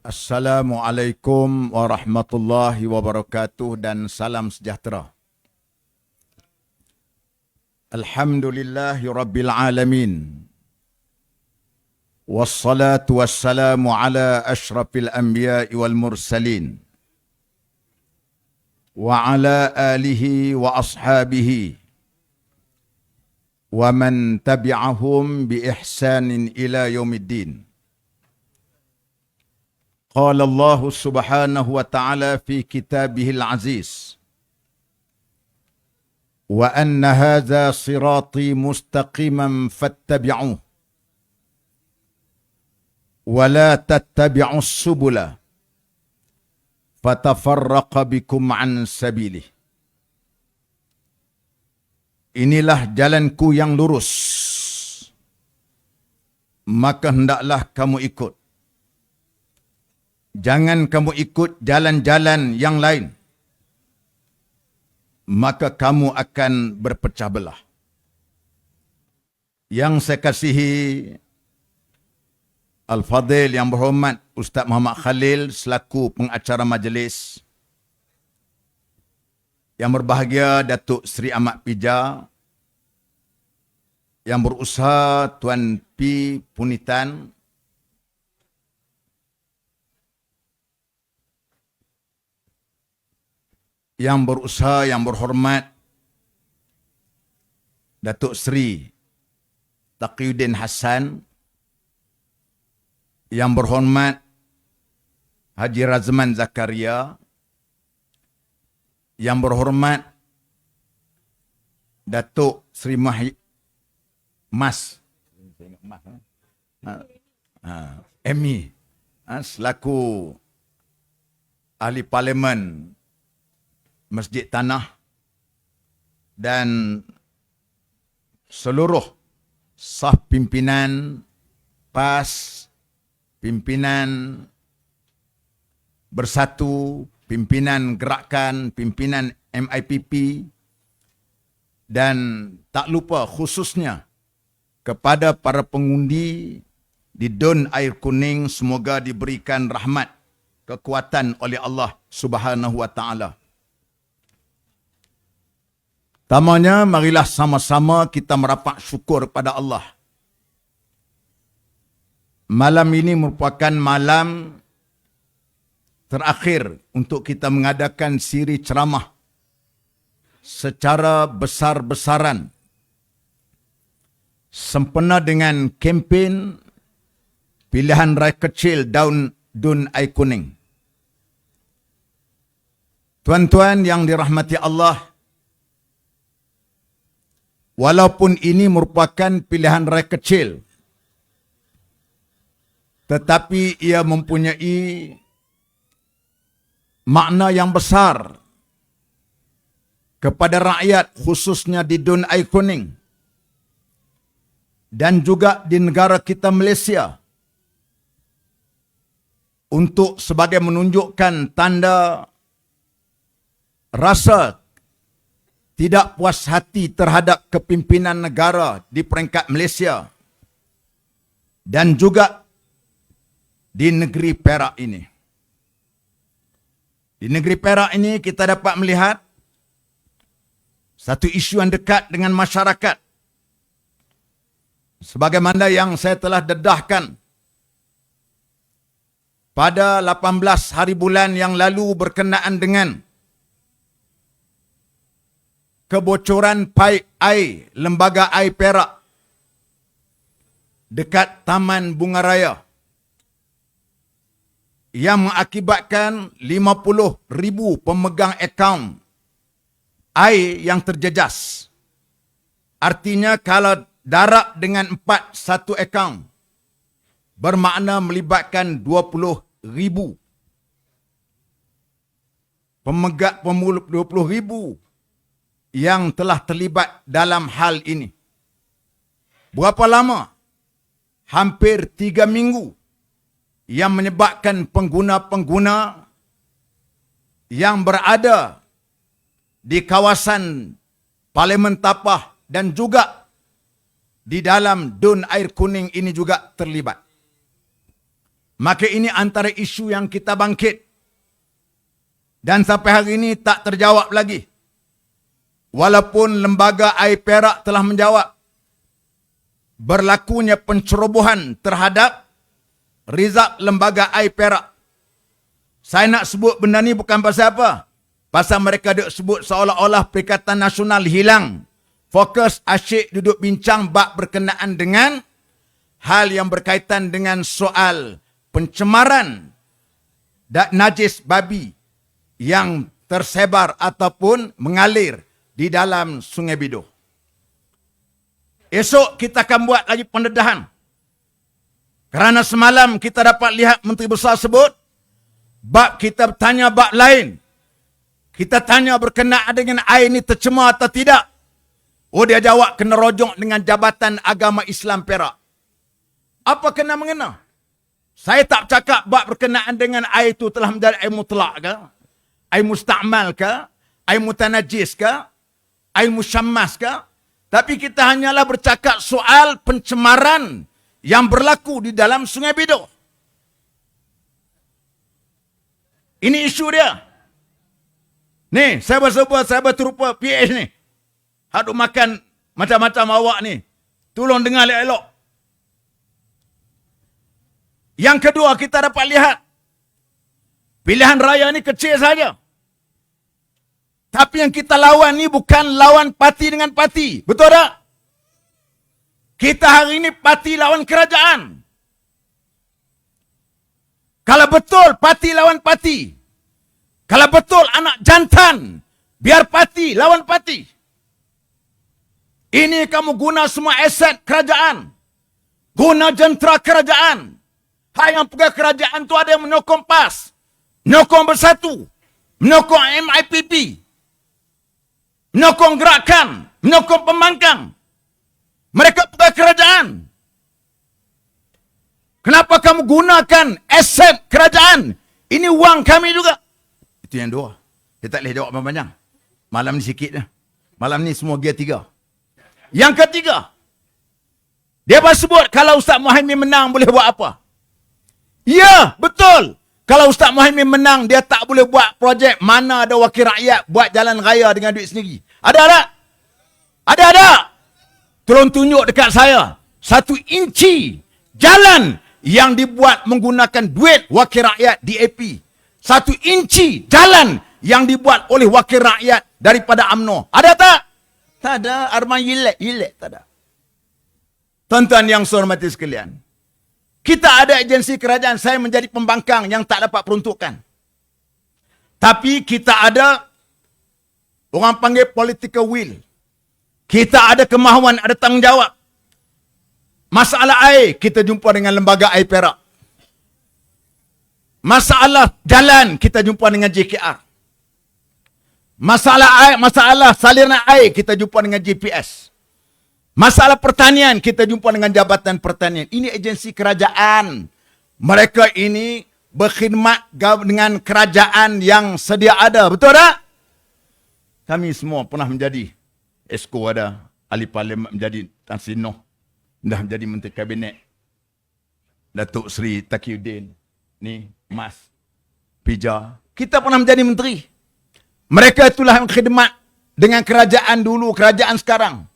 Assalamualaikum warahmatullahi wabarakatuh dan salam sejahtera. Alhamdulillahi rabbil alamin. Wassalatu wassalamu ala ashrafil anbiya'i wal mursalin. Wa ala alihi wa ashabihi. Wa man tabi'ahum bi ihsanin ila yaumiddin. قال الله سبحانه وتعالى في كتابه العزيز وان هذا صراطي مستقيما فاتبعوه ولا تتبعوا السبل فتفرق بكم عن سبيله Inilah jalanku yang lurus. Maka hendaklah kamu ikut. Jangan kamu ikut jalan-jalan yang lain. Maka kamu akan berpecah belah. Yang saya kasihi Al-Fadil yang berhormat Ustaz Muhammad Khalil selaku pengacara majlis. Yang berbahagia Datuk Seri Ahmad Pija. Yang berusaha Tuan P. Punitan yang berusaha, yang berhormat Datuk Seri Taqiyuddin Hassan yang berhormat Haji Razman Zakaria yang berhormat Datuk Seri Mahi Mas. Ha, ha, Emi ha, selaku ahli parlimen Masjid Tanah dan seluruh sah pimpinan PAS, pimpinan Bersatu, pimpinan Gerakan, pimpinan MIPP dan tak lupa khususnya kepada para pengundi di Don Air Kuning semoga diberikan rahmat kekuatan oleh Allah Subhanahu wa taala. Tamanya marilah sama-sama kita merapat syukur pada Allah. Malam ini merupakan malam terakhir untuk kita mengadakan siri ceramah secara besar-besaran sempena dengan kempen pilihan raya kecil daun dun ai kuning. Tuan-tuan yang dirahmati Allah, walaupun ini merupakan pilihan raya kecil tetapi ia mempunyai makna yang besar kepada rakyat khususnya di Dun Ai Kuning dan juga di negara kita Malaysia untuk sebagai menunjukkan tanda rasa tidak puas hati terhadap kepimpinan negara di peringkat Malaysia dan juga di negeri Perak ini. Di negeri Perak ini kita dapat melihat satu isu yang dekat dengan masyarakat. Sebagaimana yang saya telah dedahkan pada 18 hari bulan yang lalu berkenaan dengan kebocoran paip air lembaga air Perak dekat Taman Bunga Raya yang mengakibatkan 50 ribu pemegang akaun air yang terjejas. Artinya kalau darab dengan empat satu akaun bermakna melibatkan 20 ribu pemegang 20 ribu yang telah terlibat dalam hal ini. Berapa lama? Hampir tiga minggu yang menyebabkan pengguna-pengguna yang berada di kawasan Parlimen Tapah dan juga di dalam dun air kuning ini juga terlibat. Maka ini antara isu yang kita bangkit. Dan sampai hari ini tak terjawab lagi. Walaupun lembaga air perak telah menjawab. Berlakunya pencerobohan terhadap rizal lembaga air perak. Saya nak sebut benda ni bukan pasal apa. Pasal mereka duk sebut seolah-olah Perikatan Nasional hilang. Fokus asyik duduk bincang bak berkenaan dengan hal yang berkaitan dengan soal pencemaran dan najis babi yang tersebar ataupun mengalir di dalam Sungai Bidoh. Esok kita akan buat lagi pendedahan. Kerana semalam kita dapat lihat Menteri Besar sebut, bab kita tanya bab lain. Kita tanya berkenaan dengan air ini tercemar atau tidak. Oh dia jawab kena rojok dengan Jabatan Agama Islam Perak. Apa kena mengena? Saya tak cakap bab berkenaan dengan air itu telah menjadi air mutlak ke? Air mustakmal ke? Air mutanajis ke? Air musyammas ke? Tapi kita hanyalah bercakap soal pencemaran yang berlaku di dalam Sungai Bidoh. Ini isu dia. Ni, saya bersebuah, saya berterupa PH ni. Haduk makan macam-macam awak ni. Tolong dengar elok-elok. Yang kedua kita dapat lihat. Pilihan raya ni kecil saja. Tapi yang kita lawan ni bukan lawan parti dengan parti. Betul tak? Kita hari ini parti lawan kerajaan. Kalau betul parti lawan parti. Kalau betul anak jantan. Biar parti lawan parti. Ini kamu guna semua aset kerajaan. Guna jentera kerajaan. Hai yang pegang kerajaan tu ada yang menyokong PAS. Menyokong bersatu. Menyokong MIPP. Menyokong gerakan. Menyokong pembangkang. Mereka pegang kerajaan. Kenapa kamu gunakan aset kerajaan? Ini wang kami juga. Itu yang dua. Dia tak boleh jawab panjang Malam ni sikit dah. Malam ni semua gear tiga. Yang ketiga, dia sebut kalau Ustaz Muhammad menang boleh buat apa? Ya, betul. Kalau Ustaz Muhammad menang, dia tak boleh buat projek mana ada wakil rakyat buat jalan raya dengan duit sendiri. Ada tak? Ada tak? Tolong tunjuk dekat saya. Satu inci jalan yang dibuat menggunakan duit wakil rakyat DAP. Satu inci jalan yang dibuat oleh wakil rakyat daripada AMNO. Ada tak? Tak ada. Arman yilek. Yilek tak ada. Tuan-tuan yang saya hormati sekalian. Kita ada agensi kerajaan. Saya menjadi pembangkang yang tak dapat peruntukan. Tapi kita ada orang panggil political will. Kita ada kemahuan, ada tanggungjawab. Masalah air, kita jumpa dengan lembaga air perak. Masalah jalan, kita jumpa dengan JKR. Masalah air, masalah saliran air kita jumpa dengan GPS. Masalah pertanian kita jumpa dengan Jabatan Pertanian. Ini agensi kerajaan. Mereka ini berkhidmat dengan kerajaan yang sedia ada. Betul tak? Kami semua pernah menjadi esko ada ahli parlimen menjadi Tan Sri Noh. Dah menjadi Menteri Kabinet. Datuk Seri Takiuddin. Ni, Mas. Pija. Kita pernah menjadi menteri. Mereka itulah yang khidmat dengan kerajaan dulu, kerajaan sekarang.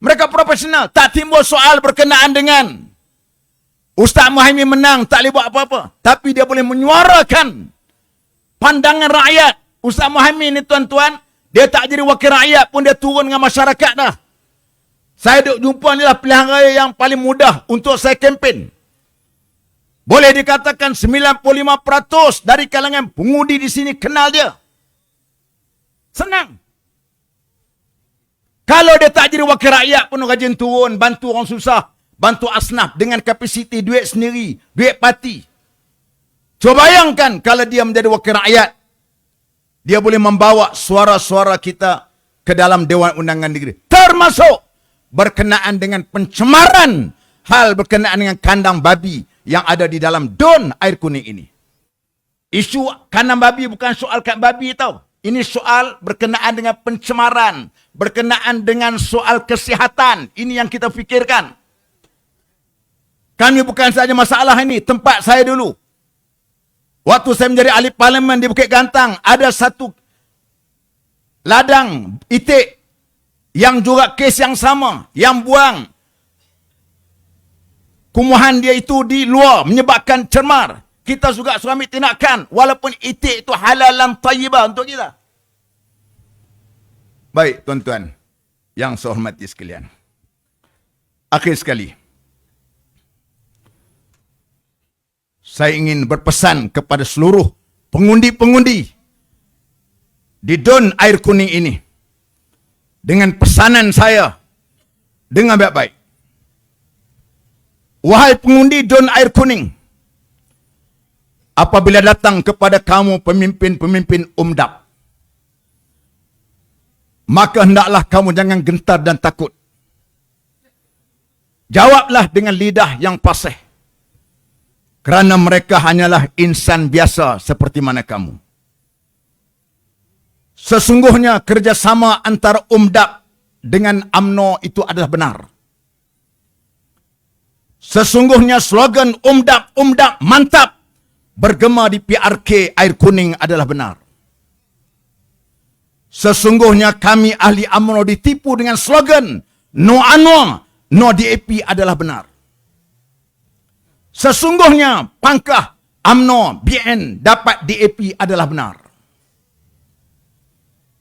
Mereka profesional. Tak timbul soal berkenaan dengan Ustaz Muhammad menang, tak boleh buat apa-apa. Tapi dia boleh menyuarakan pandangan rakyat. Ustaz Muhammad ni tuan-tuan, dia tak jadi wakil rakyat pun dia turun dengan masyarakat dah. Saya duk jumpa ni lah pilihan raya yang paling mudah untuk saya kempen. Boleh dikatakan 95% dari kalangan pengudi di sini kenal dia. Senang. Kalau dia tak jadi wakil rakyat pun rajin turun, bantu orang susah. Bantu asnaf dengan kapasiti duit sendiri, duit parti. Cuba bayangkan kalau dia menjadi wakil rakyat. Dia boleh membawa suara-suara kita ke dalam Dewan Undangan Negeri. Termasuk berkenaan dengan pencemaran hal berkenaan dengan kandang babi yang ada di dalam don air kuning ini. Isu kandang babi bukan soal kandang babi tau. Ini soal berkenaan dengan pencemaran, berkenaan dengan soal kesihatan. Ini yang kita fikirkan. Kami bukan saja masalah ini, tempat saya dulu. Waktu saya menjadi ahli parlimen di Bukit Gantang, ada satu ladang itik yang juga kes yang sama, yang buang kumuhan dia itu di luar menyebabkan cemar. Kita juga suami tindakan walaupun itik itu halalan tayyibah untuk kita. Baik tuan-tuan yang saya hormati sekalian. Akhir sekali. Saya ingin berpesan kepada seluruh pengundi-pengundi di Don Air Kuning ini. Dengan pesanan saya dengan baik-baik. Wahai pengundi Don Air Kuning. Apabila datang kepada kamu pemimpin-pemimpin umdap. Maka hendaklah kamu jangan gentar dan takut. Jawablah dengan lidah yang pasih. Kerana mereka hanyalah insan biasa seperti mana kamu. Sesungguhnya kerjasama antara umdap dengan AMNO itu adalah benar. Sesungguhnya slogan umdap-umdap mantap bergema di PRK air kuning adalah benar. Sesungguhnya kami ahli UMNO ditipu dengan slogan No Anwar, No DAP adalah benar. Sesungguhnya pangkah UMNO, BN dapat DAP adalah benar.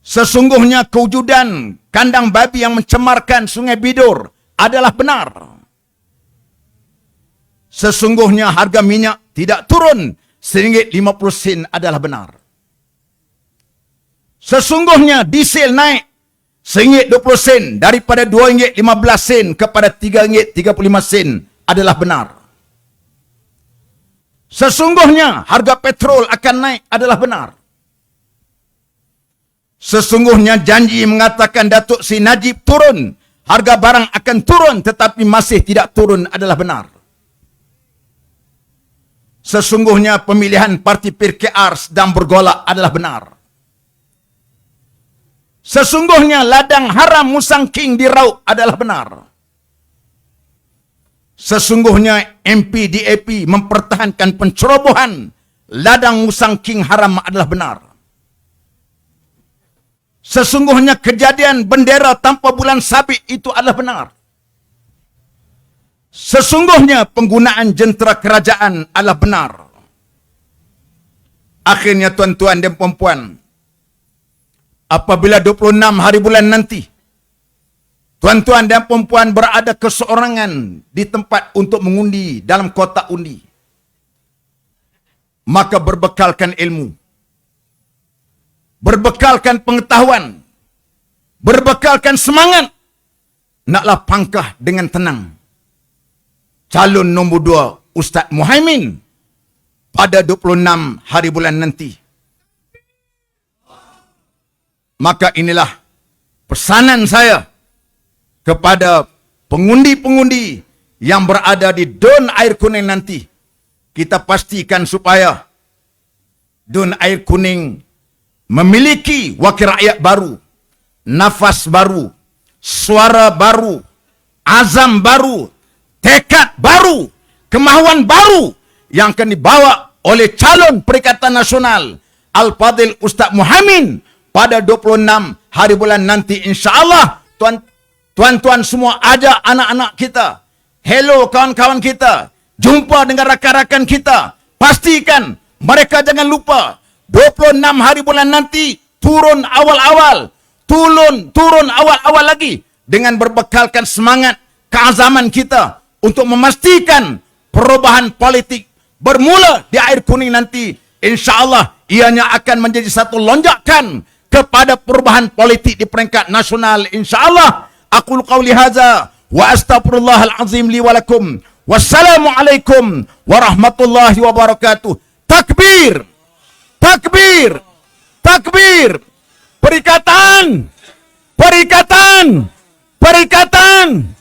Sesungguhnya kewujudan kandang babi yang mencemarkan sungai Bidur adalah benar. Sesungguhnya harga minyak tidak turun seringgit lima puluh sen adalah benar. Sesungguhnya diesel naik seringgit 20 sen daripada 2 ringgit 15 sen kepada 3 ringgit 35 sen adalah benar. Sesungguhnya harga petrol akan naik adalah benar. Sesungguhnya janji mengatakan Datuk Si Najib turun, harga barang akan turun tetapi masih tidak turun adalah benar. Sesungguhnya pemilihan parti PKR sedang bergolak adalah benar. Sesungguhnya ladang haram Musang King di Rauk adalah benar. Sesungguhnya MP DAP mempertahankan pencerobohan ladang Musang King haram adalah benar. Sesungguhnya kejadian bendera tanpa bulan sabit itu adalah benar. Sesungguhnya penggunaan jentera kerajaan adalah benar. Akhirnya tuan-tuan dan puan-puan, apabila 26 hari bulan nanti tuan-tuan dan perempuan berada keseorangan di tempat untuk mengundi dalam kotak undi maka berbekalkan ilmu berbekalkan pengetahuan berbekalkan semangat naklah pangkah dengan tenang calon nombor dua Ustaz Muhaimin pada 26 hari bulan nanti maka inilah pesanan saya kepada pengundi-pengundi yang berada di Don Air Kuning nanti. Kita pastikan supaya Don Air Kuning memiliki wakil rakyat baru, nafas baru, suara baru, azam baru, tekad baru, kemahuan baru yang akan dibawa oleh calon Perikatan Nasional Al-Fadil Ustaz Muhammad pada 26 hari bulan nanti insya-Allah tuan tuan-tuan semua ajak anak-anak kita hello kawan-kawan kita jumpa dengan rakan-rakan kita. Pastikan mereka jangan lupa 26 hari bulan nanti turun awal-awal turun turun awal-awal lagi dengan berbekalkan semangat keazaman kita untuk memastikan perubahan politik bermula di air kuning nanti insyaallah ianya akan menjadi satu lonjakan kepada perubahan politik di peringkat nasional insyaallah. Aku qauli hadza wa astaghfirullahal azim li wa lakum. Wassalamualaikum warahmatullahi wabarakatuh. Takbir! Takbir! Takbir! Perikatan! Perikatan! Perikatan